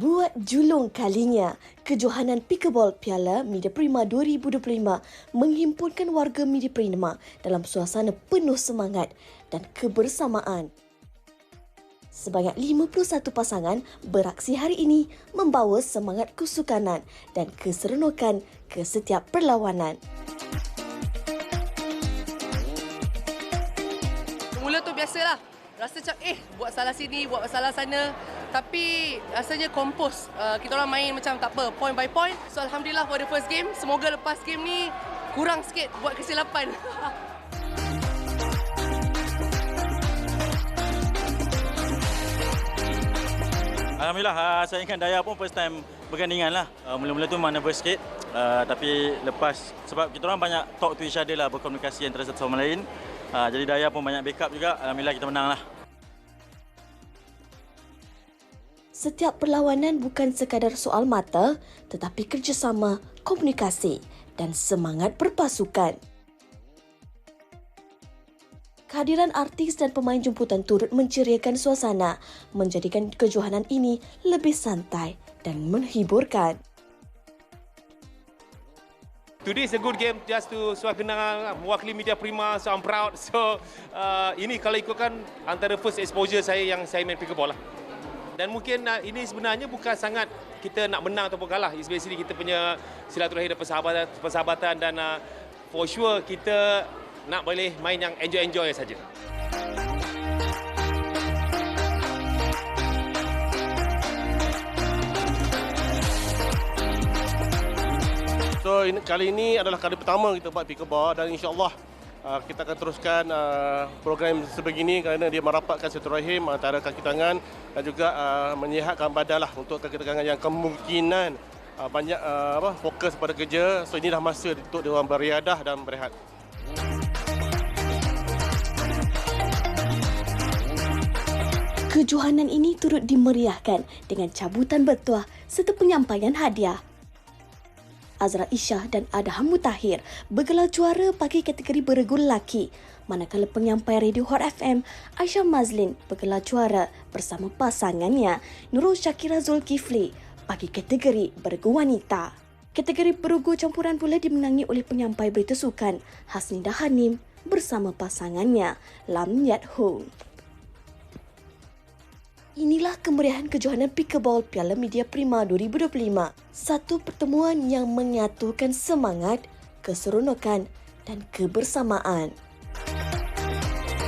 Buat julung kalinya, kejohanan Pickleball Piala Media Prima 2025 menghimpunkan warga Media Prima dalam suasana penuh semangat dan kebersamaan. Sebanyak 51 pasangan beraksi hari ini membawa semangat kesukanan dan keseronokan ke setiap perlawanan. Mula tu biasalah. Rasa macam eh buat salah sini, buat salah sana. Tapi rasanya kompos. Uh, kita orang main macam tak apa, point by point. So Alhamdulillah for the first game. Semoga lepas game ni kurang sikit buat kesilapan. Alhamdulillah, uh, saya ingat Daya pun first time bergandingan lah. Uh, mula-mula tu memang nervous sikit. Uh, tapi lepas, sebab kita orang banyak talk to each other lah, berkomunikasi antara satu sama lain. Uh, jadi Daya pun banyak backup juga. Alhamdulillah kita menang lah. Setiap perlawanan bukan sekadar soal mata, tetapi kerjasama, komunikasi dan semangat berpasukan. Kehadiran artis dan pemain jemputan turut menceriakan suasana, menjadikan kejohanan ini lebih santai dan menghiburkan. Today is a good game just to suar kenal mewakili media prima so I'm proud so uh, ini kalau ikutkan antara first exposure saya yang saya main pickleball lah dan mungkin uh, ini sebenarnya bukan sangat kita nak menang ataupun kalah it's basically kita punya silaturahim dan persahabatan, persahabatan dan uh, for sure kita nak boleh main yang enjoy-enjoy saja. So kali ini adalah kali pertama kita buat pickleball dan insyaAllah kita akan teruskan uh, program sebegini kerana dia merapatkan silaturahim antara kaki tangan dan juga menyihatkan badan lah untuk kaki tangan yang kemungkinan banyak apa, fokus pada kerja. So inilah masa untuk dia orang beriadah dan berehat. Kejohanan ini turut dimeriahkan dengan cabutan bertuah serta penyampaian hadiah. Azra Isyah dan Adham Mutahir bergelar juara bagi kategori beregu lelaki, manakala penyampai Radio Hot FM Aisyah Mazlin bergelar juara bersama pasangannya Nurul Syakira Zulkifli bagi kategori beregu wanita. Kategori beregu campuran pula dimenangi oleh penyampai berita sukan Hasnida Hanim bersama pasangannya Lam Yat Hong. Inilah kemeriahan kejohanan Pickleball Piala Media Prima 2025. Satu pertemuan yang menyatukan semangat, keseronokan dan kebersamaan.